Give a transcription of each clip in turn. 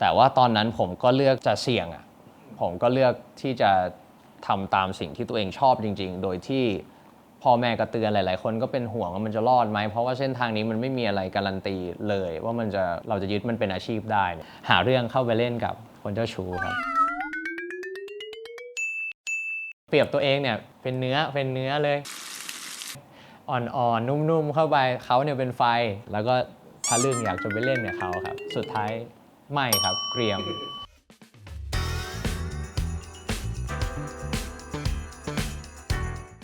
แต่ว่าตอนนั้นผมก็เลือกจะเสี่ยงอะผมก็เลือกที่จะทำตามสิ่งที่ตัวเองชอบจริง ๆ โดยที่พ่อแม่ก็เตือนหลายๆ คนก็เป็นห่วงว่ามันจะรอดไหม เพราะว่าเส้นทางนี้มันไม่มีอะไรการันตีเลย ว่ามันจะเราจะยึดมันเป็นอาชีพได้ หาเรื่องเข้าไปเล่นกับคนเจ้าชู้ครับ เปรียบตัวเองเนี่ยเป็นเนื้อเป็นเนื้อเลย อ่อนๆ นุ่มๆ เข้าไปเขาเนี่ยเป็นไฟ แล้วก็ทะลึ่งอยากจะไปเล่นกับเขาครับ สุดท้าย ไม่ครับเกรียม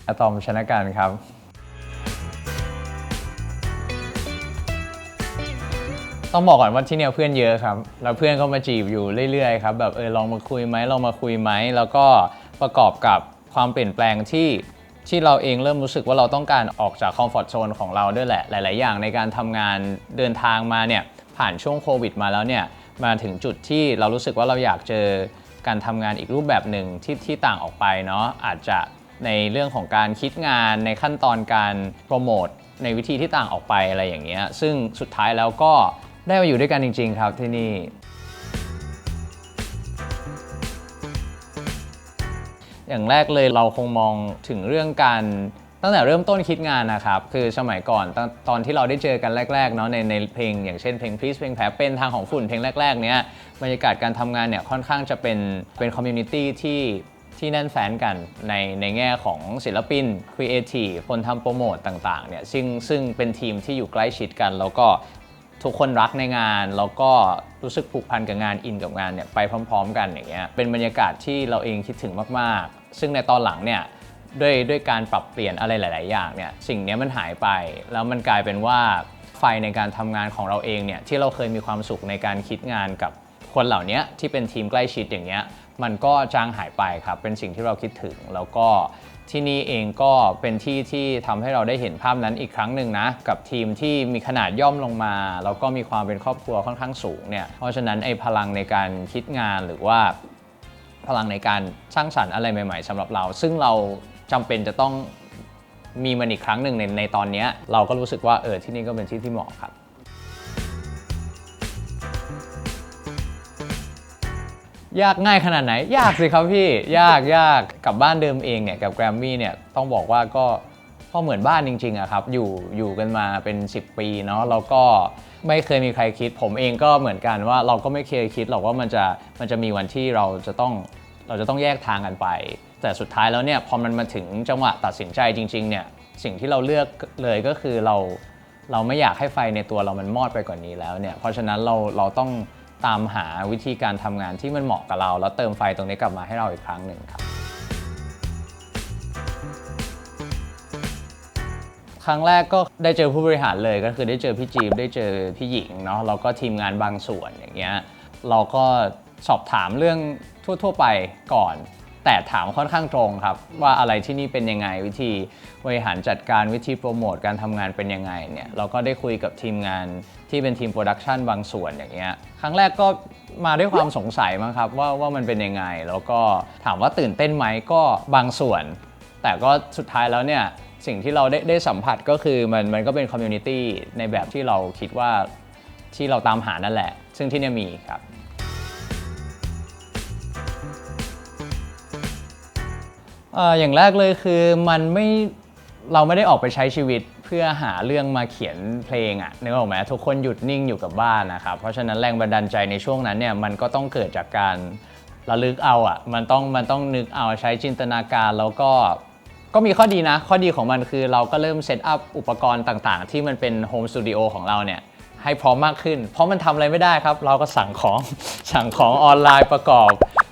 อะตอมชนะกันครับ ต้องบอกก่อนว่าที่เนี่ยเพื่อนเยอะครับ แล้วเพื่อนก็มาจีบอยู่เรื่อยๆครับแบบเออลองมาคุยไหมลองมาคุยไหมแล้วก็ประกอบกับความเปลี่ยนแปลงที่ที่เราเองเริ่มรู้สึกว่าเราต้องการออกจากคอมฟอร์ทโซนของเราด้วยแหละ หลาย ๆ อย่างในการทำงานเดินทางมาเนี่ยผ่านช่วงโควิดมาแล้วเนี่ย มาถึงจุดที่เรารู้สึกว่าเราอยากเจอการทำงานอีกรูปแบบหนึ่งที่ที่ต่างออกไปเนาะอาจจะในเรื่องของการคิดงานในขั้นตอนการโปรโมทในวิธีที่ต่างออกไปอะไรอย่างเงี้ยซึ่งสุดท้ายแล้วก็ได้มาอยู่ด้วยกันจริง ๆ ครับที่นี่ อย่างแรกเลยเราคงมองถึงเรื่องการ ตั้งแต่เริ่มต้นคิดงานนะครับ คือสมัยก่อนตอนตอนที่เราได้เจอกันแรกๆเนาะในในเพลง อย่างเช่นเพลง Please เพลงแผลเป็นทางของฝุ่นเพลงแรกๆเนี้ยบรรยากาศการทำงานเนี่ยค่อนข้างจะเป็นเป็นคอมมูนิตี้ที่ที่แน่นแฟนกันในในแง่ของศิลปินครีเอทีฟคนทำโปรโมตต่างๆเนี่ยซึ่งซึ่งเป็นทีมที่อยู่ใกล้ชิดกัน แล้วก็ทุกคนรักในงาน แล้วก็รู้สึกผูกพันกับงานอินกับงานเนี่ยไปพร้อม ๆ กันอย่างเงี้ยเป็นบรรยากาศที่เราเองคิดถึงมากๆ ซึ่งในตอนหลังเนี่ย ด้วยด้วยการปรับเปลี่ยนอะไรหลาย ๆ อย่างเนี่ยสิ่งนี้มันหายไป แล้วมันกลายเป็นว่าไฟในการทำงานของเราเองเนี่ยที่เราเคยมีความสุขในการคิดงานกับคนเหล่านี้ที่เป็นทีมใกล้ชิดอย่างเงี้ยมันก็จางหายไปครับ เป็นสิ่งที่เราคิดถึง แล้วก็ที่นี่เองก็เป็นที่ที่ทำให้เราได้เห็นภาพนั้นอีกครั้งหนึ่งนะ กับทีมที่มีขนาดย่อมลงมา แล้วก็มีความเป็นครอบครัวค่อนข้างสูงเนี่ยเพราะฉะนั้นไอ้พลังในการคิดงานหรือว่าพลังในการสร้างสรรค์อะไรใหม่ ๆสำหรับเรา ซึ่งเรา จำเป็นจะต้องมีมันอีกครั้งหนึ่งในในตอนนี้เราก็รู้สึกว่าเออที่นี่ก็เป็นที่ที่เหมาะครับ ยากง่ายขนาดไหน ยากสิครับพี่ ยากยากกับบ้านเดิมเองเนี่ยกับแกรมมี่เนี่ยต้องบอกว่าก็ก็เหมือนบ้านจริงๆอะครับอยู่อยู่กันมาเป็น 10 ปีเนาะแล้วก็ไม่เคยมีใครคิด ผมเองก็เหมือนกันว่าเราก็ไม่เคยคิดหรอกว่ามันจะมันจะมีวันที่เราจะต้องเราจะต้องแยกทางกันไป แต่สุดท้ายแล้วเนี่ยพอมันมาถึงจังหวะตัดสินใจจริงๆเนี่ยสิ่งที่เราเลือกเลยก็คือเราเราไม่อยากให้ไฟในตัวเรามันมอดไปกว่านนี้แล้วเนี่ยเพราะฉะนั้นเราเราต้องตามหาวิธีการทำงานที่มันเหมาะกับเรา แล้วเติมไฟตรงนี้กลับมาให้เราอีกครั้งหนึ่งครับ ครั้งแรกก็ได้เจอผู้บริหารเลยก็คือได้เจอพี่จีบได้เจอพี่หญิงเนาะแล้วก็ทีมงานบางส่วนอย่างเงี้ยเราก็สอบถามเรื่องทั่ว ๆ ไปก่อน แต่ถามค่อนข้างตรงครับ ว่าอะไรที่นี่เป็นยังไงวิธีบริหารจัดการวิธีโปรโมทการทำงานเป็นยังไงเนี่ยเราก็ได้คุยกับทีมงานที่เป็นทีมโปรดักชันบางส่วนอย่างเงี้ยครั้งแรกก็มาด้วยความสงสัยมั้งครับว่าว่ามันเป็นยังไง แล้วก็ถามว่าตื่นเต้นไหมก็บางส่วน แต่ก็สุดท้ายแล้วเนี่ยสิ่งที่เราได้ได้สัมผัสก็คือมันมันก็เป็นคอมมูนิตี้ในแบบที่เราคิดว่าที่เราตามหานั่นแหละ ซึ่งที่นี่มีครับ เอ่ออย่างแรกเลยคือมันไม่เราไม่ได้ออกไปใช้ชีวิตเพื่อหาเรื่องมาเขียนเพลงอะนึกออกไหมทุกคนหยุดนิ่งอยู่กับบ้านนะครับเพราะฉะนั้นแรงบันดาลใจในช่วงนั้นเนี่ยมันก็ต้องเกิดจากการระลึกเอาอะมันต้องมันต้องนึกเอาใช้จินตนาการแล้วก็ก็มีข้อดีนะ ข้อดีของมันคือเราก็เริ่มเซตอัพอุปกรณ์ต่างๆ ที่มันเป็นโฮมสตูดิโอของเราเนี่ยให้พร้อมมากขึ้น เพราะมันทำอะไรไม่ได้ครับ เราก็สั่งของ สั่งของออนไลน์ประกอบ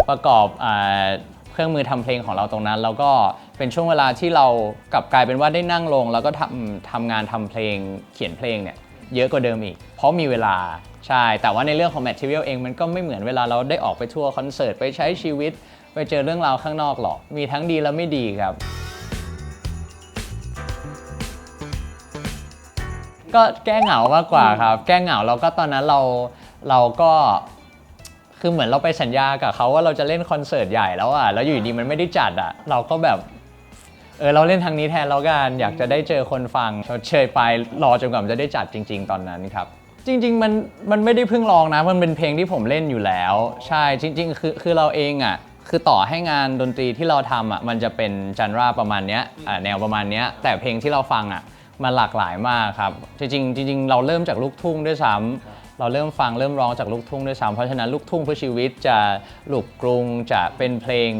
ประกอบอา รื่องมือทำเพลงของเราตรงนั้น แล้วก็เป็นช่วงเวลาที่เรากลับกลายเป็นว่าได้นั่งลง แล้วก็ทำทำงานทำเพลงเขียนเพลงเนี่ยเยอะกว่าเดิมอีก เพราะมีเวลาใช่ แต่ว่าในเรื่องของ material เองมันก็ไม่เหมือนเวลาเราได้ออกไปทัวร์คอนเสิร์ตไปใช้ชีวิต ไปเจอเรื่องราวข้างนอกหรอก มีทั้งดีและไม่ดีครับ ก็แก้เหงามากกว่าครับ แก้เหงาแล้วก็ตอนนั้นเราเราก็ คือเหมือนเราไปสัญญากับเขาว่าเราจะเล่นคอนเสิร์ตใหญ่แล้วอะแล้วอยู่ดีมันไม่ได้จัดอะ เราก็แบบ เออเราเล่นทางนี้แทนแล้วกันอยากจะได้เจอคนฟังชดเชยไปรอจนกว่ามันจะได้จัดจริง ๆ ตอนนั้นครับ จริง ๆ มันมันไม่ได้เพิ่งลองนะ มันเป็นเพลงที่ผมเล่นอยู่แล้ว ใช่จริง ๆ คือคือเราเองอะคือต่อให้งานดนตรีที่เราทำอะมันจะเป็นจันราประมาณเนี้ยแนวประมาณเนี้ยแต่เพลงที่เราฟังอะมันหลากหลายมากครับ จริงๆจริงๆเราเริ่มจากลูกทุ่งด้วยซ้ำ เราเริ่มฟังเริ่มร้องจากลูกทุ่งด้วยซ้ำเพราะฉะนั้นลูกทุ่งเพื่อชีวิตจะลูกกรุงจะเป็นเพลง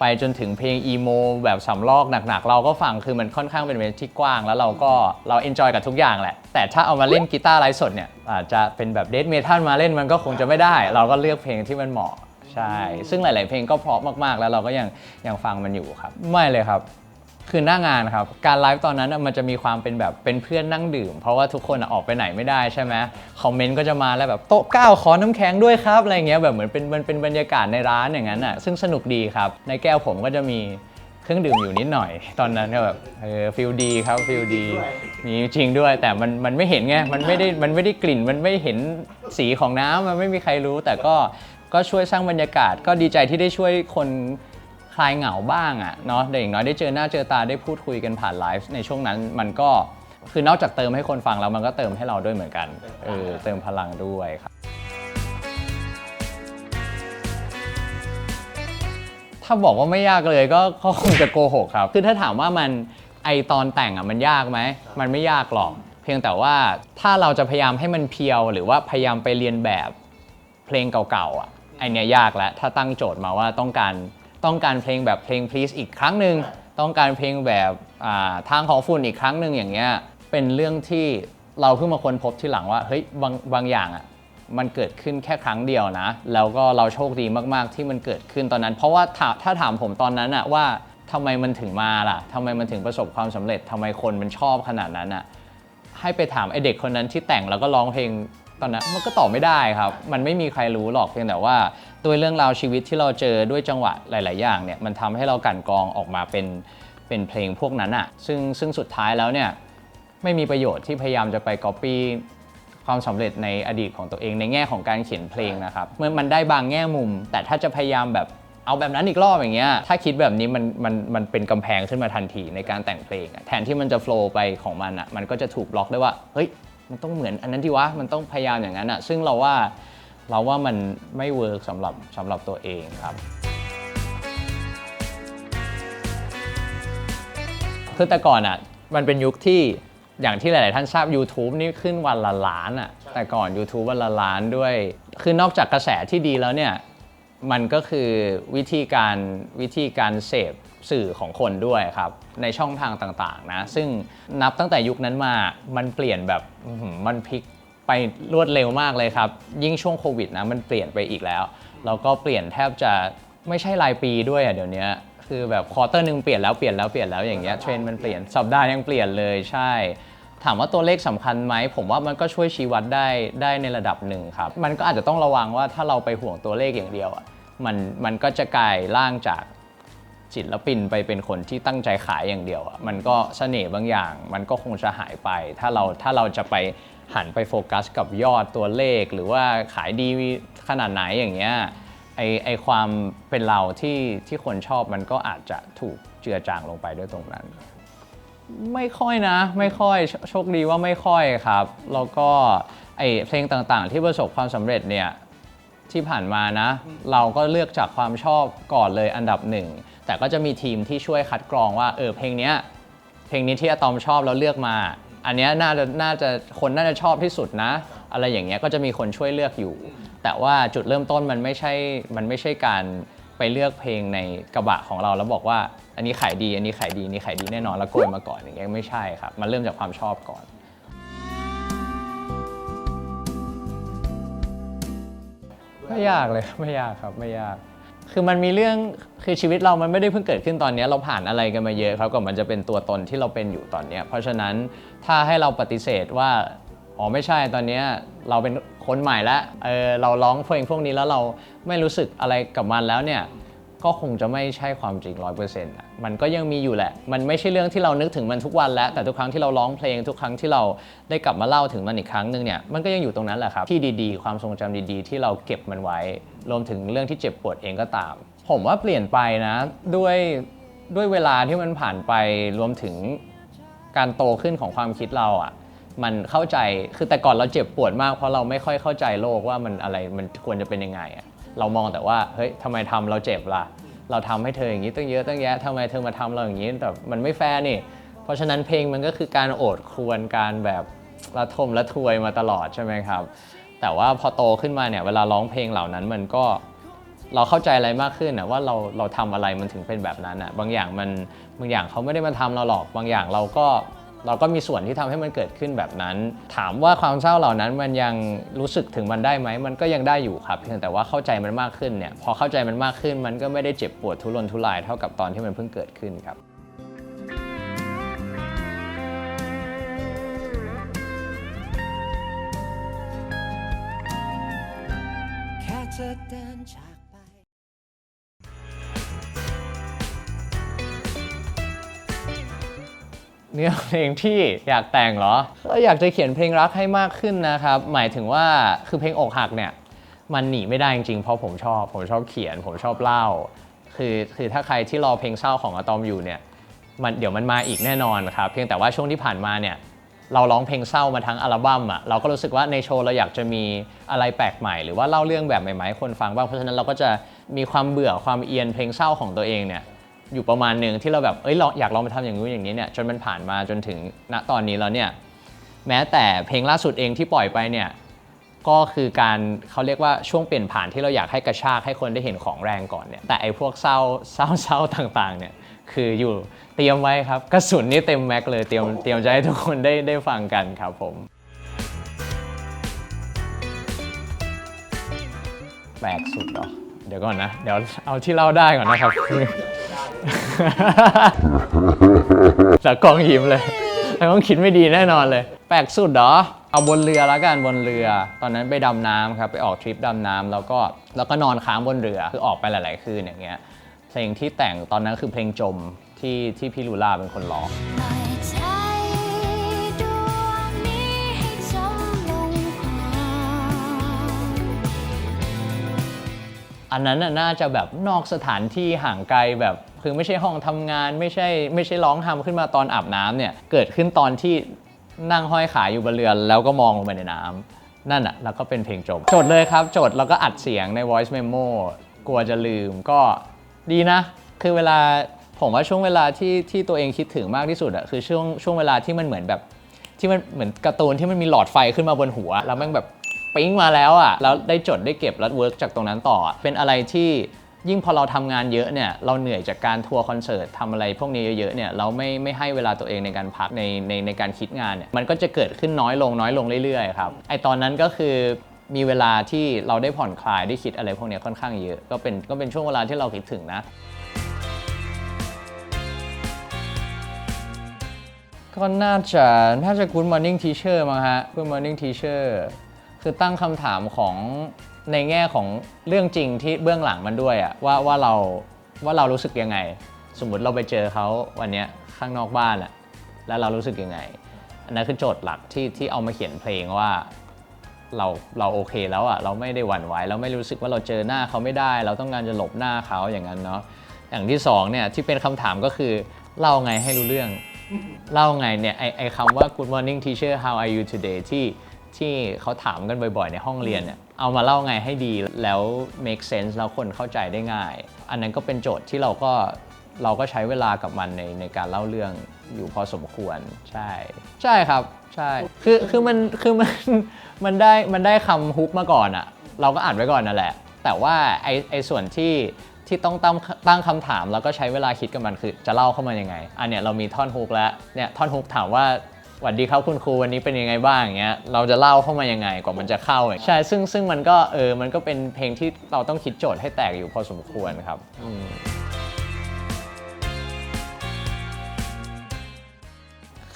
ไปจนถึงเพลงอีโมแบบสำลอกหนักๆ เราก็ฟังคือมันค่อนข้างเป็นเวที่กว้าง แล้วเราก็เราเอนจอยกับทุกอย่างแหละ แต่ถ้าเอามาเล่นกีตาร์ไลฟ์สดเนี่ยอาจจะเป็นแบบเดทเมทัลมาเล่นมันก็คงจะไม่ได้ เราก็เลือกเพลงที่มันเหมาะใช่ ซึ่งหลาย ๆ เพลงก็เพราะมากๆ แล้วเราก็ยังยังฟังมันอยู่ครับ ไม่เลยครับ คือหน้างานครับ การไลฟ์ตอนนั้นน่ะมันจะมีความเป็นแบบเป็นเพื่อนนั่งดื่ม เพราะว่าทุกคนอะออกไปไหนไม่ได้ใช่ไหมคอมเมนต์ก็จะมาแล้วแบบโต๊ะเก้าขอน้ำแข็งด้วยครับอะไรเงี้ยแบบเหมือนเป็นมันเป็นบรรยากาศในร้านอย่างนั้นอะซึ่งสนุกดีครับ ในแก้วผมก็จะมีเครื่องดื่มอยู่นิดหน่อย ตอนนั้นก็แบบเออฟิลดีครับฟิลดี มีจริงด้วยแต่มันมันไม่เห็นไงมันไม่ได้มันไม่ได้กลิ่นมันไม่เห็นสีของน้ำมันไม่มีใครรู้ แต่ก็ก็ช่วยสร้างบรรยากาศก็ดีใจที่ได้ช่วยคน ลายเหงาบ้างอะเนาะแต่อย่างน้อยได้เจอหน้าเจอตาได้พูดคุยกันผ่านไลฟ์ในช่วงนั้นมันก็คือนอกจากเติมให้คนฟังแล้วมันก็เติมให้เราด้วยเหมือนกันเออเติมพลังด้วยครับถ้าบอกว่าไม่ยากเลยก็ก็คงจะโกหกครับ คือถ้าถามว่ามันไอตอนแต่งอะมันยากไหม มันไม่ยากหรอก เพียงแต่ว่าถ้าเราจะพยายามให้มันเพียว หรือว่าพยายามไปเรียนแบบเพลงเก่าๆอะไอเนี้ยยากแล้วถ้าตั้งโจทย์มาว่าต้องการ ต้องการเพลงแบบเพลง please อีกครั้งหนึ่งต้องการเพลงแบบาทางของฝุ่นอีกครั้งหนึ่งอย่างเงี้ยเป็นเรื่องที่เราเพิ่งมาค้นพบที่หลังว่าเฮ้ยบางบางอย่างอะมันเกิดขึ้นแค่ครั้งเดียวนะ แล้วก็เราโชคดีมาก ๆ ที่มันเกิดขึ้นตอนนั้น เพราะว่าถ้าถ้าถามผมตอนนั้นอะว่าทำไมมันถึงมาล่ะทำไมมันถึงประสบความสำเร็จทำไมคนมันชอบขนาดนั้นอะให้ไปถามไอเด็กคนนั้นที่แต่งแล้วก็ร้องเพลงตอนนั้นมันก็ตอบไม่ได้ครับ มันไม่มีใครรู้หรอกเพียงแต่ว่า ด้วยเรื่องราวชีวิตที่เราเจอด้วยจังหวะหลาย ๆ อย่างเนี่ยมันทำให้เรากั่นกรองออกมาเป็นเป็นเพลงพวกนั้นอะซึ่งซึ่งสุดท้ายแล้วเนี่ยไม่มีประโยชน์ที่พยายามจะไปก๊อปปี้ความสำเร็จในอดีตของตัวเองในแง่ของการเขียนเพลงนะครับเมื่อมันได้บางแง่มุม แต่ถ้าจะพยายามแบบเอาแบบนั้นอีกรอบอย่างเงี้ยถ้าคิดแบบนี้มันมันมันเป็นกำแพงขึ้นมาทันทีในการแต่งเพลงแทนที่มันจะโฟล์ไปของมันอะมันก็จะถูกบล็อกได้ว่าเฮ้ยมันต้องเหมือนอันนั้นที่วะมันต้องพยายามอย่างนั้นอะซึ่งเราว่า เราว่ามันไม่เวิร์กสำหรับสำหรับตัวเองครับ คือแต่ก่อนอะมันเป็นยุคที่อย่างที่หลาย ๆ ท่านทราบ YouTube นี่ขึ้นวันละล้านอะแต่ก่อน YouTube วันละล้านด้วย คือนอกจากกระแสที่ดีแล้วเนี่ยมันก็คือวิธีการวิธีการเสพสื่อของคนด้วยครับ ในช่องทางต่าง ๆ นะ ซึ่งนับตั้งแต่ยุคนั้นมามันเปลี่ยนแบบอื้อหือมันพลิก ไปรวดเร็วมากเลยครับ ยิ่งช่วงโควิดนะมันเปลี่ยนไปอีกแล้ว แล้วก็เปลี่ยนแทบจะไม่ใช่รายปีด้วยอะเดี๋ยวนี้คือแบบควอเตอร์หนึ่งเปลี่ยนแล้วเปลี่ยนแล้วเปลี่ยนแล้วอย่างเงี้ยเทรนด์มันเปลี่ยนสัปดาห์ยังเปลี่ยนเลยใช่ ถามว่าตัวเลขสำคัญไหมผมว่ามันก็ช่วยชี้วัดได้ได้ในระดับหนึ่งครับ มันก็อาจจะต้องระวังว่าถ้าเราไปห่วงตัวเลขอย่างเดียวอะมันมันก็จะกลายร่างจากศิลปินไปเป็นคนที่ตั้งใจขายอย่างเดียวอะมันก็เสน่ห์บางอย่าง มันก็คงจะหายไป ถ้าเราถ้าเราจะไป หันไปโฟกัสกับยอดตัวเลข หรือว่าขายดีขนาดไหนอย่างเงี้ยไอไอความเป็นเราที่ที่คนชอบมันก็อาจจะถูกเจือจางลงไปด้วยตรงนั้น ไม่ค่อยนะ ไม่ค่อยโชคดีว่าไม่ค่อยครับ แล้วก็ไอเพลงต่างๆ ที่ประสบความสำเร็จเนี่ยที่ผ่านมานะ เราก็เลือกจากความชอบก่อนเลยอันดับหนึ่ง แต่ก็จะมีทีมที่ช่วยคัดกรองว่าเออเพลงเนี้ยเพลงนี้ที่อะตอมชอบแล้วเลือกมา อันเนี้ยน่าจะน่าจะคนน่าจะชอบที่สุดนะ อะไรอย่างเงี้ยก็จะมีคนช่วยเลือกอยู่ แต่ว่าจุดเริ่มต้นมันไม่ใช่มันไม่ใช่การไปเลือกเพลงในกระบะของเราแล้วบอกว่า อันนี้ขายดีอันนี้ขายดีอันนี้ขายดีแน่นอนแล้วโกยมาก่อนอย่างเงี้ยไม่ใช่ครับมันเริ่มจากความชอบก่อน ไม่ยากเลยไม่ยากครับไม่ยาก คือมันมีเรื่องคือชีวิตเรามันไม่ได้เพิ่งเกิดขึ้นตอนนี้เราผ่านอะไรกันมาเยอะครับก่อนมันจะเป็นตัวตนที่เราเป็นอยู่ตอนนี้เพราะฉะนั้นถ้าให้เราปฏิเสธว่าอ๋อไม่ใช่ตอนนี้เราเป็นคนใหม่แล้วเออเราร้องเพลงพวกนี้แล้วเราไม่รู้สึกอะไรกับมันแล้วเนี่ย ก็คงจะไม่ใช่ความจริงร้อยเปอร์เซ็นต์ะมันก็ยังมีอยู่แหละ มันไม่ใช่เรื่องที่เรานึกถึงมันทุกวันแล้ว แต่ทุกครั้งที่เราร้องเพลงทุกครั้งที่เราได้กลับมาเล่าถึงมันอีกครั้งหนึ่งเนี่ยมันก็ยังอยู่ตรงนั้นแหละครับที่ดีๆ ความทรงจำดีๆ ที่เราเก็บมันไว้ รวมถึงเรื่องที่เจ็บปวดเองก็ตาม ผมว่าเปลี่ยนไปนะด้วยด้วยเวลาที่มันผ่านไปรวมถึงการโตขึ้นของความคิดเราอะมันเข้าใจคือแต่ก่อนเราเจ็บปวดมากเพราะเราไม่ค่อยเข้าใจโลกว่ามันอะไรมันควรจะเป็นยังไงอะ เรามองแต่ว่าเฮ้ยทำไมทำเราเจ็บล่ะ เราทำให้เธออย่างนี้ตั้งเยอะตั้งแยะทำไมเธอมาทำเราอย่างนี้แต่มันไม่แฟร์นี่ เพราะฉะนั้นเพลงมันก็คือการโอดครวรการแบบระทมระทวยมาตลอดใช่ไหมครับ แต่ว่าพอโตขึ้นมาเนี่ยเวลาร้องเพลงเหล่านั้นมันก็เราเข้าใจอะไรมากขึ้นนะว่าเราเราทำอะไรมันถึงเป็นแบบนั้นอะบางอย่างมันบางอย่างเขาไม่ได้มาทำเราหรอก บางอย่างเราก็ เราก็มีส่วนที่ทำให้มันเกิดขึ้นแบบนั้น ถามว่าความเศร้าเหล่านั้นมันยังรู้สึกถึงมันได้ไหม มันก็ยังได้อยู่ครับเพียงแต่ว่าเข้าใจมันมากขึ้นเนี่ยพอเข้าใจมันมากขึ้น มันก็ไม่ได้เจ็บปวดทุรนทุรายเท่ากับตอนที่มันเพิ่งเกิดขึ้นครับ เนื้อเพลงที่อยากแต่งเหรอก็อยากจะเขียนเพลงรักให้มากขึ้นนะครับ หมายถึงว่าคือเพลงอกหักเนี่ยมันหนีไม่ได้จริงๆ เพราะผมชอบ ผมชอบเขียน ผมชอบเล่า คือคือถ้าใครที่รอเพลงเศร้าของอะตอมอยู่เนี่ยมันเดี๋ยวมันมาอีกแน่นอนครับ เพียงแต่ว่าช่วงที่ผ่านมาเนี่ยเราร้องเพลงเศร้ามาทั้งอัลบั้มอะเราก็รู้สึกว่าในโชว์เราอยากจะมีอะไรแปลกใหม่ หรือว่าเล่าเรื่องแบบใหม่ๆให้คนฟังบ้างเพราะฉะนั้นเราก็จะมีความเบื่อความเอียนเพลงเศร้าของตัวเองเนี่ย อยู่ประมาณหนึ่งที่เราแบบเอ้ยลองอยากลองไปทำอย่างนู้นอย่างนี้เนี่ยจนมันผ่านมาจนถึงณตอนนี้แล้วเนี่ยแม้แต่เพลงล่าสุดเองที่ปล่อยไปเนี่ยก็คือการเขาเรียกว่าช่วงเปลี่ยนผ่านที่เราอยากให้กระชากให้คนได้เห็นของแรงก่อนเนี่ยแต่ไอ้พวกเศร้าเศร้าเศร้าต่างๆเนี่ยคืออยู่เตรียมไว้ครับกระสุนนี่เต็มแม็กเลยเตรียมเตรียมจะให้ทุกคนได้ได้ฟังกันครับผมแปลกสุดเหรอเดี๋ยวก่อนนะ เดี๋ยวเอาที่เล่าได้ก่อนนะครับ จากกองยิ้มเลยแล้วต้องคิดไม่ดีแน่นอนเลย แปลกสุดเหรอ เอาบนเรือแล้วกันบนเรือ ตอนนั้นไปดำน้ำครับไปออกทริปดำน้ำแล้วก็แล้วก็นอนค้างบนเรือคือออกไปหลาย ๆ คืนอย่างเงี้ยเพลงที่แต่งตอนนั้นคือเพลงจมที่ที่พี่ลูล่าเป็นคนร้อง อันนั้นน่าจะแบบนอกสถานที่ห่างไกลแบบ คือไม่ใช่ห้องทำงานไม่ใช่ไม่ใช่ร้องทำขึ้นมาตอนอาบน้ำเนี่ยเกิดขึ้นตอนที่นั่งห้อยขาอยู่บนเรือแล้วก็มองลงไปในน้ำนั่นอะแล้วก็เป็นเพลงจบจดเลยครับจดแล้วก็อัดเสียงใน voice memo กลัวจะลืมก็ดีนะ คือเวลาผมว่าช่วงเวลาที่ที่ตัวเองคิดถึงมากที่สุดอะคือช่วงช่วงเวลาที่มันเหมือนแบบที่มันเหมือนการ์ตูนที่มันมีหลอดไฟขึ้นมาบนหัว แล้วม่งแบบ ปิ๊งมาแล้วอะแล้วได้จดได้เก็บแล้วเวิร์กจากตรงนั้นต่อ เป็นอะไรที่ยิ่งพอเราทำงานเยอะเนี่ยเราเหนื่อยจากการทัวร์คอนเสิร์ตทำอะไรพวกนี้เยอะๆเนี่ยเราไม่ไม่ให้เวลาตัวเองในการพักในในในการคิดงานเนี่ยมันก็จะเกิดขึ้นน้อยลงน้อยลงเรื่อยๆครับไอตอนนั้นก็คือมีเวลาที่เราได้ผ่อนคลายได้คิดอะไรพวกนี้ค่อนข้างเยอะก็เป็นก็เป็นช่วงเวลาที่เราคิดถึงนะก็น่าจะน่าจะ Good Morning Teacher มั้งฮะ Good Morning Teacher คือตั้งคำถามของในแง่ของเรื่องจริงที่เบื้องหลังมันด้วยอะว่าว่าเราว่าเรารู้สึกยังไง สมมติเราไปเจอเขาวันเนี้ยข้างนอกบ้านอะแล้วเรารู้สึกยังไง อันนั้นคือโจทย์หลักที่ที่เอามาเขียนเพลงว่าเราเราโอเคแล้วอะเราไม่ได้หวั่นไหวเราไม่รู้สึกว่าเราเจอหน้าเขาไม่ได้ เราต้องการจะหลบหน้าเขาอย่างนั้นเนาะอย่างที่สองเนี่ยที่เป็นคำถามก็คือเล่าไงให้รู้เรื่อง เล่าไงเนี่ยไอไอคำว่า good morning teacher how are you today ที่ ที่เขาถามกันบ่อยๆ ในห้องเรียนเนี่ยเอามาเล่าไงให้ดีแล้ว make sense แล้วคนเข้าใจได้ง่าย อันนั้นก็เป็นโจทย์ที่เราก็เราก็ใช้เวลากับมันในในการเล่าเรื่องอยู่พอสมควรใช่ ใช่ครับใช่คือคือมันคือมันมันได้มันได้คำฮุกมาก่อนอะเราก็อ่านไว้ก่อนนั่นแหละ แต่ว่าไอไอส่วนที่ที่ต้องตั้งตั้งคำถามแล้วก็ใช้เวลาคิดกับมันคือจะเล่าเข้ามายังไง อันเนี้ยเรามีท่อนฮุกแล้วเนี่ยท่อนฮุกถามว่า หวัดดีครับคุณครูวันนี้เป็นยังไงบ้างอย่างเงี้ยเราจะเล่าเข้ามายังไงกว่ามันจะเข้าอย่างใช่ซึ่งซึ่งมันก็เออมันก็เป็นเพลงที่เราต้องคิดโจทย์ให้แตกอยู่พอสมควรครับอืม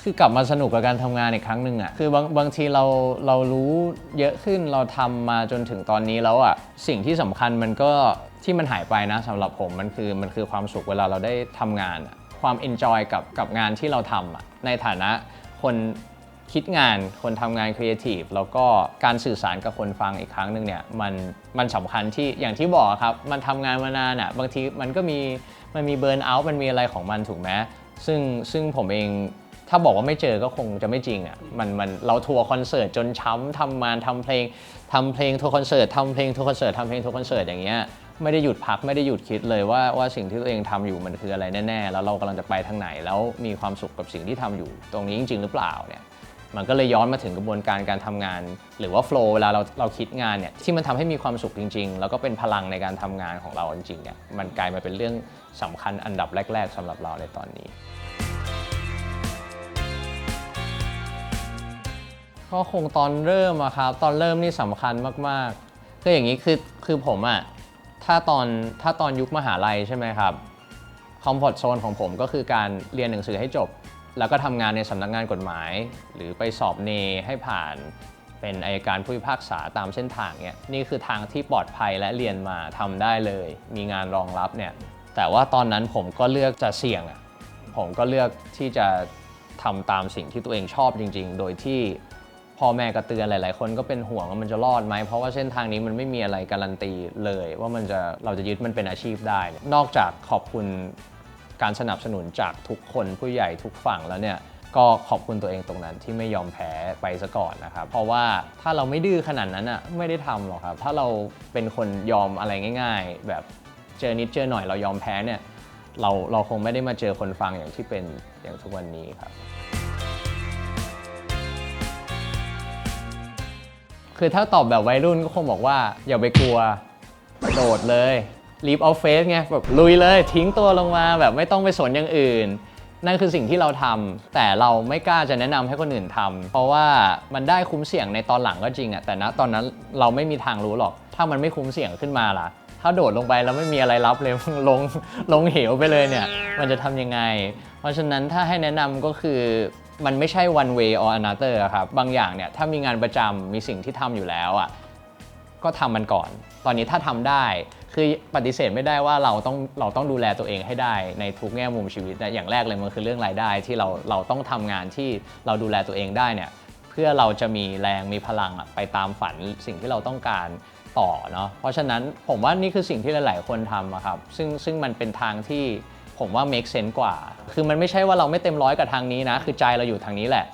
คือกลับมาสนุกกับการทำงานอีกครั้งหนึ่งอะ่ะคือบางบางทีเราเรารู้เยอะขึ้นเราทำมาจนถึงตอนนี้แล้วอะ่ะสิ่งที่สำคัญมันก็ที่มันหายไปนะสำหรับผมมันคือมันคือความสุขเวลาเราได้ทำงาน ความเอนจอยกับกับงานที่เราทำอะในฐานะ คนคิดงานคนทำงานครีเอทีฟแล้วก็การสื่อสารกับคนฟังอีกครั้งหนึ่งเนี่ยมันมันสำคัญที่อย่างที่บอกครับ มันทำงานมานานอะ่ะบางทีมันก็มีมันมีเบิร์นเอาท์มันมีอะไรของมันถูกไหมซึ่งซึ่งผมเองถ้าบอกว่าไม่เจอก็คงจะไม่จริงอะมันมันเราทัวร์คอนเสิร์ตจนช้ำทำงานทำเพลงทำเพลงทัวร์คอนเสิร์ตทำเพลงทัวร์คอนเสิร์ตทำเพลงทัวร์คอนเสิร์ตอย่างเงี้ย ไม่ได้หยุดพักไม่ได้หยุดคิดเลยว่าว่าสิ่งที่ตัวเองทำอยู่มันคืออะไรแน่ๆ แล้วเรากำลังจะไปทางไหน แล้วมีความสุขกับสิ่งที่ทำอยู่ ตรงนี้จริง ๆ หรือเปล่าเนี่ยมันก็เลยย้อนมาถึงกระบวนการการทำงาน หรือว่าโฟล์เวลาเราเราคิดงานเนี่ยที่มันทำให้มีความสุขจริง ๆ แล้วก็เป็นพลังในการทำงานของเราจริงๆเนี่ยมันกลายมาเป็นเรื่องสำคัญอันดับแรก ๆสำหรับเราในตอนนี้ ก็คงตอนเริ่มอะครับตอนเริ่มนี่สำคัญมากๆคืออย่างนี้คือคือผมอะ ถ้าตอนถ้าตอนยุคมหาลัยใช่ไหมครับคอมฟอร์ทโซนของผมก็คือการเรียนหนังสือให้จบ แล้วก็ทำงานในสำนักงานกฎหมาย หรือไปสอบเนให้ผ่านเป็นอายการผู้พิพากษาตามเส้นทางเนี่ยนี่คือทางที่ปลอดภัยและเรียนมาทำได้เลย มีงานรองรับเนี่ยแต่ว่าตอนนั้นผมก็เลือกจะเสี่ยงอะผมก็เลือกที่จะทำตามสิ่งที่ตัวเองชอบจริง ๆ โดยที่ พ่อแม่ก็เตือนหลายๆ คนก็เป็นห่วงว่ามันจะรอดไหม เพราะว่าเส้นทางนี้มันไม่มีอะไรการันตีเลย ว่ามันจะเราจะยึดมันเป็นอาชีพได้เนี่ยนอกจากขอบคุณการสนับสนุนจากทุกคนผู้ใหญ่ทุกฝั่งแล้วเนี่ยก็ขอบคุณตัวเองตรงนั้นที่ไม่ยอมแพ้ไปซะก่อนนะครับ เพราะว่าถ้าเราไม่ดื้อขนาดนั้นอะไม่ได้ทำหรอกครับ ถ้าเราเป็นคนยอมอะไรง่าย ๆ แบบเจอนิดเจอหน่อยเรายอมแพ้เนี่ยเราเราคงไม่ได้มาเจอคนฟังอย่างที่เป็นอย่างทุกวันนี้ครับ คือถ้าตอบแบบวัยรุ่นก็คงบอกว่า อย่าไปกลัว โดดเลย leap of faith ไงแบบลุยเลยทิ้งตัวลงมาแบบไม่ต้องไปสนอย่างอื่น นั่นคือสิ่งที่เราทำแต่เราไม่กล้าจะแนะนำให้คนอื่นทำเพราะว่ามันได้คุ้มเสี่ยงในตอนหลังก็จริงอะแต่ณตอนนั้นเราไม่มีทางรู้หรอก ถ้ามันไม่คุ้มเสี่ยงขึ้นมาล่ะ ถ้าโดดลงไปแล้วไม่มีอะไรรับเลยลงลงเหวไปเลยเนี่ย มันจะทำยังไง เพราะฉะนั้นถ้าให้แนะนำก็คือ มันไม่ใช่ one way or another อะครับ บางอย่างเนี่ยถ้ามีงานประจำมีสิ่งที่ทำอยู่แล้วอะก็ทำมันก่อน ตอนนี้ถ้าทำได้ คือปฏิเสธไม่ได้ว่าเราต้องเราต้องดูแลตัวเองให้ได้ในทุกแง่มุมชีวิตนะอย่างแรกเลยมันคือเรื่องรายได้ที่เราเราต้องทำงานที่เราดูแลตัวเองได้เนี่ยเพื่อเราจะมีแรงมีพลังอะไปตามฝันสิ่งที่เราต้องการต่อเนาะเพราะฉะนั้นผมว่านี่คือสิ่งที่หลาย ๆ คนทำอะครับซึ่งซึ่งมันเป็นทางที่ ผมว่า make sense กว่า คือมันไม่ใช่ว่าเราไม่เต็มร้อยกับทางนี้นะ คือใจเราอยู่ทางนี้แหละ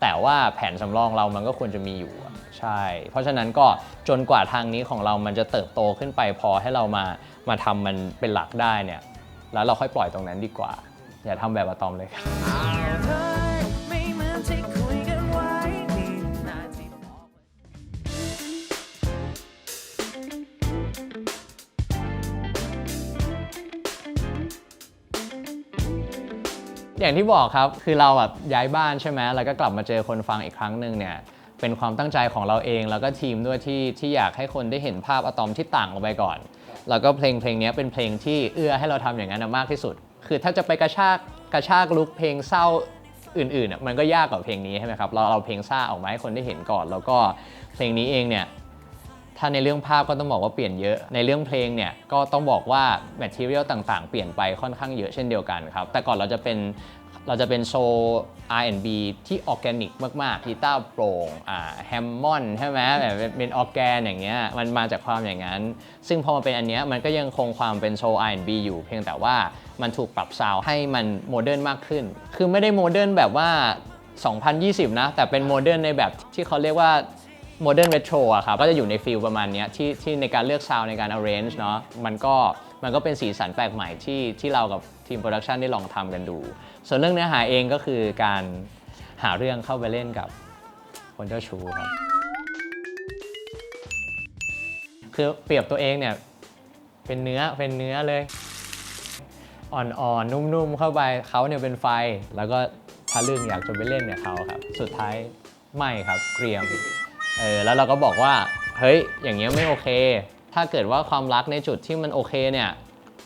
แต่ว่าแผนสำรองเรามันก็ควรจะมีอยู่อะใช่ เพราะฉะนั้นก็จนกว่าทางนี้ของเรามันจะเติบโตขึ้นไปพอให้เรามามาทำมันเป็นหลักได้เนี่ย แล้วเราค่อยปล่อยตรงนั้นดีกว่า อย่าทำแบบอะตอมเลยครับ อย่างที่บอกครับคือเราแบบย้ายบ้านใช่ไหมแล้วก็กลับมาเจอคนฟังอีกครั้งหนึ่งเนี่ยเป็นความตั้งใจของเราเองแล้วก็ทีมด้วยที่ที่อยากให้คนได้เห็นภาพอะตอมที่ต่างออกไปก่อน แล้วก็เพลงเพลงนี้เป็นเพลงที่เอื้อให้เราทำอย่างนั้นมากที่สุด คือถ้าจะไปกระชากกระชากลุกเพลงเศร้าอื่นๆน่ะมันก็ยากกว่าเพลงนี้ใช่ไหมครับเราเอาเพลงซ่าออกมาให้คนได้เห็นก่อน แล้วก็เพลงนี้เองเนี่ย ถ้าในเรื่องภาพก็ต้องบอกว่าเปลี่ยนเยอะ ในเรื่องเพลงเนี่ยก็ต้องบอกว่าแมทเทียลต่างๆ เปลี่ยนไปค่อนข้างเยอะเช่นเดียวกันครับ แต่ก่อนเราจะเป็นเราจะเป็นโชว์ R&B ที่ออร์แกนิกมากๆกีตาร์โปร่งอ่าแฮมมอนใช่ไหมแบบเป็นออร์แกนอย่างเงี้ยมันมาจากความอย่างนั้น ซึ่งพอมาเป็นอันเนี้ยมันก็ยังคงความเป็นโชว์ R&B อยู่ เพียงแต่ว่ามันถูกปรับซาวด์ให้มันโมเดิร์นมากขึ้น คือไม่ได้โมเดิร์นแบบว่า 2020 นะ แต่เป็นโมเดิร์นในแบบที่เขาเรียกว่า โมเดิร์นเรโทรอะครับก็จะอยู่ในฟิลประมาณนี้ที่ที่ในการเลือกซาวในการ arrange เนาะมันก็มันก็เป็นสีสันแปลกใหม่ที่ที่เรากับทีมโปรดักชันได้ลองทำกันดู ส่วนเรื่องเนื้อหาเองก็คือการหาเรื่องเข้าไปเล่นกับคนเจ้าชู้ครับคือเปรียบตัวเองเนี่ยเป็นเนื้อเป็นเนื้อเลยอ่อนๆนุ่มๆเข้าไปเขาเนี่ยเป็นไฟ แล้วก็ทะลึ่งอยากจะไปเล่นเนี่ยเขาครับ สุดท้ายไม่ครับเกรียม เออแล้วเราก็บอกว่าเฮ้ยอย่างเงี้ยไม่โอเค ถ้าเกิดว่าความรักในจุดที่มันโอเคเนี่ย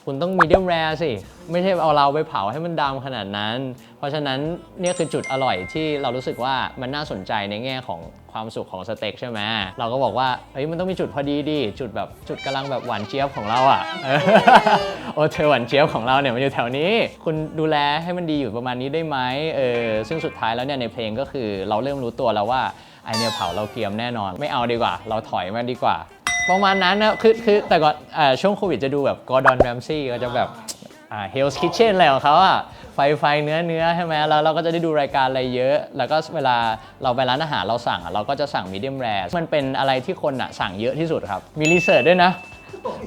คุณต้องมีเดียมแรสิ ไม่ใช่เอาเราไปเผาให้มันดำขนาดนั้น เพราะฉะนั้นเนี่ยคือจุดอร่อยที่เรารู้สึกว่ามันน่าสนใจในแง่ของความสุขของสเต็กใช่ไหมเราก็บอกว่าเฮ้ยมันต้องมีจุดพอดีดิจุดแบบจุดกำลังแบบหวานเจี๊ยบของเราอะโอ้เธอหวานเจี๊ยบของเราเนี่ยมันอยู่แถวนี้ คุณดูแลให้มันดีอยู่ประมาณนี้ได้ไหมเออซึ่งสุดท้ายแล้วเนี่ยในเพลงก็คือเราเริ่มรู้ตัวแล้วว่า ไอเนี่ยเผาเราเกรียมแน่นอน ไม่เอาดีกว่า เราถอยมาดีกว่า ประมาณนั้นนะคือคือแต่ก่อนอ่อช่วงโควิดจะดูแบบกอร์ดอนแรมซี่ก็จะแบบอ่า Hell's Kitchen อะไรของเขาอะไฟไฟเนื้อเนื้อใช่ไหมแล้วเราก็จะได้ดูรายการอะไรเยอะ แล้วก็เวลาเราไปร้านอาหารเราสั่งอะเราก็จะสั่งมีเดียมแรมันเป็นอะไรที่คนอะสั่งเยอะที่สุดครับ มีรีเสิร์ชด้วยนะ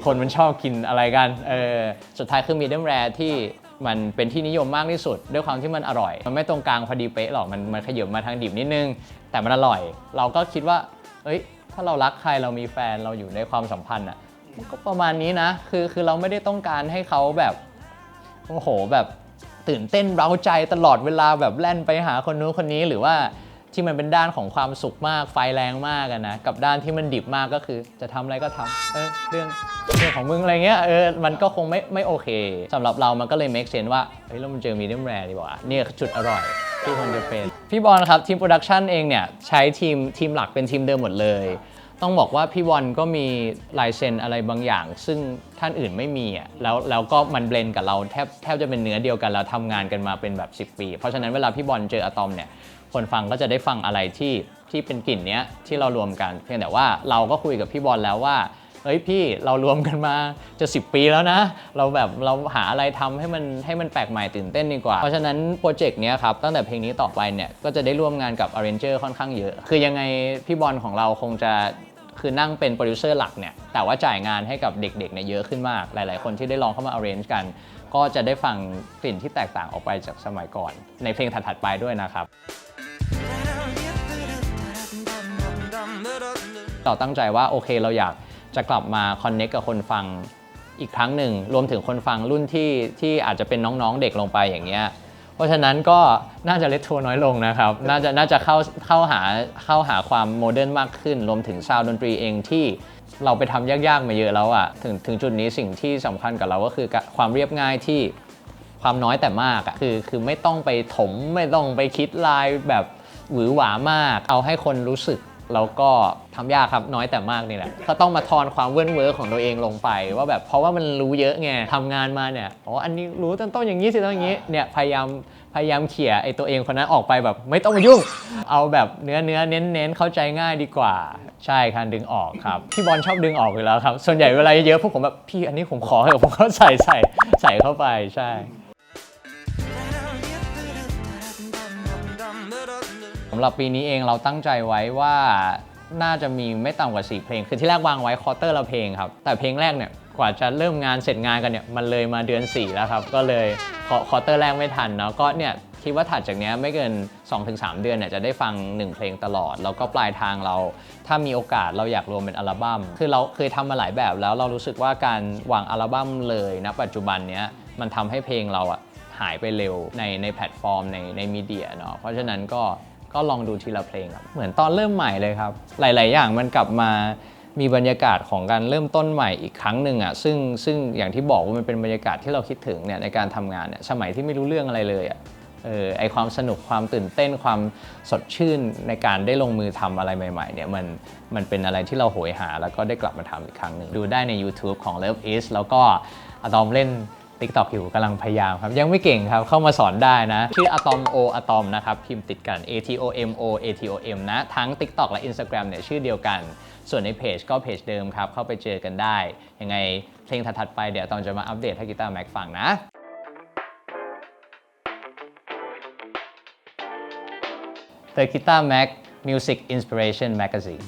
คนมันชอบกินอะไรกันเออสุดท้ายคือมีเดียมแรที่ มันเป็นที่นิยมมากที่สุด ด้วยความที่มันอร่อย มันไม่ตรงกลางพอดีเป๊ะหรอกมันมันขยับมาทางดิบนิดนึง แต่มันอร่อย เราก็คิดว่าเอ้ย ถ้าเรารักใครเรามีแฟนเราอยู่ในความสัมพันธ์อะมันก็ประมาณนี้นะ คือคือเราไม่ได้ต้องการให้เขาแบบโอ้โหแบบตื่นเต้นเร้าใจตลอดเวลาแบบแล่นไปหาคนนู้นคนนี้หรือว่าที่มันเป็นด้านของความสุขมากไฟแรงมากนะกับด้านที่มันดิบมากก็คือจะทำอะไรก็ทำเออเรื่อง รื่องของมึงอะไรเงี้ยเออมันก็คงไม่ไม่โอเคสำหรับเรามันก็เลย make sense ว่าเฮ้ยเรามันเจอมีเดียมแรดีกว่าเนี่ยจุดอร่อยที่ควรจะเป็นพี่บอลครับทีมโปรดักชันเองเนี่ยใช้ทีมทีมหลักเป็นทีมเดิมหมดเลย ต้องบอกว่าพี่บอลก็มีลายเซ็นอะไรบางอย่าง ซึ่งท่านอื่นไม่มีอะแล้วแล้วก็มันเบลนกับเราแทบแทบจะเป็นเนื้อเดียวกัน แล้วทำงานกันมาเป็นแบบ 10 ปี เพราะฉะนั้นเวลาพี่บอลเจออะตอมเนี่ยคนฟังก็จะได้ฟังอะไรที่ที่เป็นกลิ่นเนี้ยที่เรารวมกัน เพียงแต่ว่าเราก็คุยกับพี่บอลแล้วว่า เฮ้ยพี่เรารวมกันมาจะ 10 ปีแล้วนะ เราแบบเราหาอะไรทำให้มันให้มันแปลกใหม่ตื่นเต้นดีกว่า เพราะฉะนั้นโปรเจกต์เนี้ยครับตั้งแต่เพลงนี้ต่อไปเนี่ยก็จะได้ร่วมงานกับ Arranger ค่อนข้างเยอะ คือยังไงพี่บอลของเราคงจะคือนั่งเป็นโปรดิวเซอร์หลักเนี่ยแต่ว่าจ่ายงานให้กับเด็กๆเนี่ยเยอะขึ้นมาก หลายๆ คนที่ได้ลองเข้ามา arrange กัน ก็จะได้ฟังกลิ่นที่แตกต่างออกไปจากสมัยก่อน ในเพลงถัดๆไปด้วยนะครับเราตั้งใจว่าโอเคเราอยาก จะกลับมาคอนเน c t กับคนฟังอีกครั้งหนึ่ง รวมถึงคนฟังรุ่นที่ที่อาจจะเป็นน้องๆเด็กลงไปอย่างเงี้ยเพราะฉะนั้นก็น่าจะเลทโทน้อยลงนะครับ น่าจะน่าจะเข้าเข้าหาเข้าหาความโมเดิร์นมากขึ้น รวมถึงซาวด์ดนตรีเองที่เราไปทำยากๆมาเยอะแล้วอะถึงถึงจุดนี้สิ่งที่สำคัญกับเราก็คือความเรียบง่ายที่ความน้อยแต่มากอะคือคือไม่ต้องไปถมไม่ต้องไปคิดลายแบบหวือหวามาก เอาให้คนรู้สึก แล้วก็ทำยากครับน้อยแต่มากนี่แหละก็ต้องมาทอนความเว้นเวอร์ของตัวเองลงไป ว่าแบบเพราะว่ามันรู้เยอะไงทำงานมาเนี่ยอ๋ออันนี้รู้ต้องต้องอย่างนี้สิต้องอย่างนี้เนี่ยพยายามพยายามเขี่ยไอ้ตัวเองคนนั้นออกไปแบบไม่ต้องมายุ่ง เอาแบบเนื้อเนื้อเน้นเน้นเข้าใจง่ายดีกว่า ใช่ครับดึงออกครับพี่บอลชอบดึงออกอยู่แล้วครับ ส่วนใหญ่เวลาเยอะพวกผมแบบพี่อันนี้ผมขอให้ผมก็ใส่ใส่ใส่เข้าไปใช่ำหรับปีนี้เองเราตั้งใจไว้ว่าน่าจะมีไม่ต่ำกว่า 4 เพลง คือที่แรกวางไว้คอร์เตอร์ละเพลงครับ แต่เพลงแรกเนี่ยกว่าจะเริ่มงานเสร็จงานกันเนี่ยมันเลยมาเดือน 4 แล้วครับ ก็เลยคอคอร์เตอร์แรกไม่ทันเนาะก็เนี่ยคิดว่าถัดจากนี้ไม่เกิน 2-3 เดือนเนี่ยจะได้ฟัง 1 เพลงตลอด แล้วก็ปลายทางเรา ถ้ามีโอกาสเราอยากรวมเป็นอัลบั้มคือเราเคยทำมาหลายแบบแล้วเรารู้สึกว่าการวางอัลบั้มเลยณปัจจุบันเนี้ยมันทำให้เพลงเราอะหายไปเร็วในในแพลตฟอร์มในในมีเดียเนาะเพราะฉะนั้นก็ ก็ลองดูทีละเพลงครับเหมือนตอนเริ่มใหม่เลยครับ หลาย ๆ อย่างมันกลับมามีบรรยากาศของการเริ่มต้นใหม่อีกครั้งหนึ่งอะซึ่งซึ่งอย่างที่บอกว่ามันเป็นบรรยากาศที่เราคิดถึงเนี่ยในการทำงานเนี่ยสมัยที่ไม่รู้เรื่องอะไรเลยอะเออไอความสนุกความตื่นเต้นความสดชื่นในการได้ลงมือทำอะไรใหม่ ๆ เนี่ยมันมันเป็นอะไรที่เราโหยหาแล้วก็ได้กลับมาทำอีกครั้งหนึ่งดูได้ใน YouTube ของ Love Is แล้วก็อะตอมเล่น TikTok อยู่กำลังพยายามครับ ยังไม่เก่งครับเข้ามาสอนได้นะ ชื่อ Atom O Atom นะครับ พิมพ์ติดกัน A T O M O A T O M นะ ทั้ง TikTok และ Instagram เนี่ยชื่อเดียวกัน ส่วนในเพจก็เพจเดิมครับ เข้าไปเจอกันได้ ยังไงเพลงถัดๆไปเดี๋ยวตอนจะมาอัปเดตให้กีตาร์แม็กฟังนะ The Guitar Mac Music Inspiration Magazine